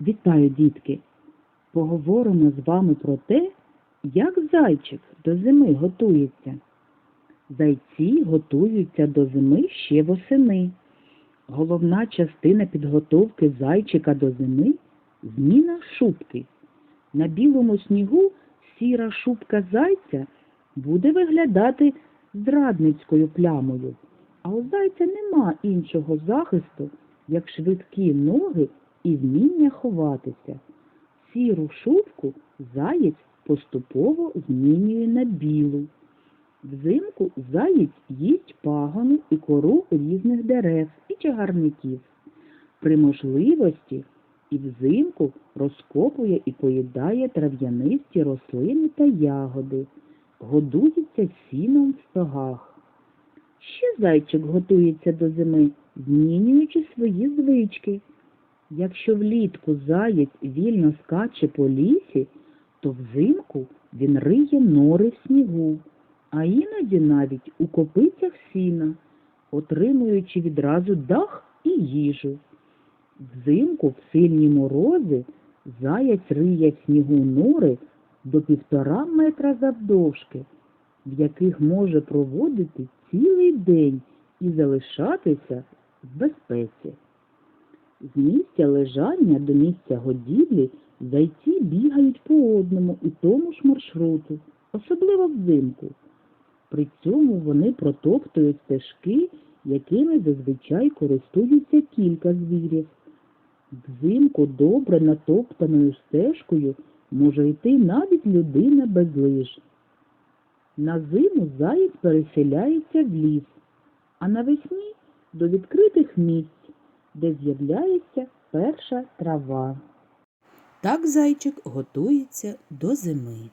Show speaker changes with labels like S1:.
S1: Вітаю, дітки! Поговоримо з вами про те, як зайчик до зими готується. Зайці готуються до зими ще восени. Головна частина підготовки зайчика до зими зміна шубки. На білому снігу сіра шубка зайця буде виглядати зрадницькою плямою, а у зайця нема іншого захисту, як швидкі ноги і вміння ховатися. Сіру шубку заєць поступово змінює на білу. Взимку заєць їсть пагони і кору різних дерев і чагарників. При можливості і взимку розкопує і поїдає трав'янисті рослини та ягоди, годується сіном в стогах. Ще зайчик готується до зими, змінюючи свої звички. Якщо влітку заєць вільно скаче по лісі, то взимку він риє нори в снігу, а іноді навіть у копицях сіна, отримуючи відразу дах і їжу. Взимку в сильні морози заяць риє в снігу нори до півтора метра завдовжки, в яких може проводити цілий день і залишатися в безпеці. З місця лежання до місця годівлі зайці бігають по одному і тому ж маршруту, особливо взимку. При цьому вони протоптують стежки, якими зазвичай користуються кілька звірів. Взимку добре натоптаною стежкою може йти навіть людина без лиж. На зиму заєць переселяється в ліс, а навесні до відкритих місць, де з'являється перша трава.
S2: Так зайчик готується до зими.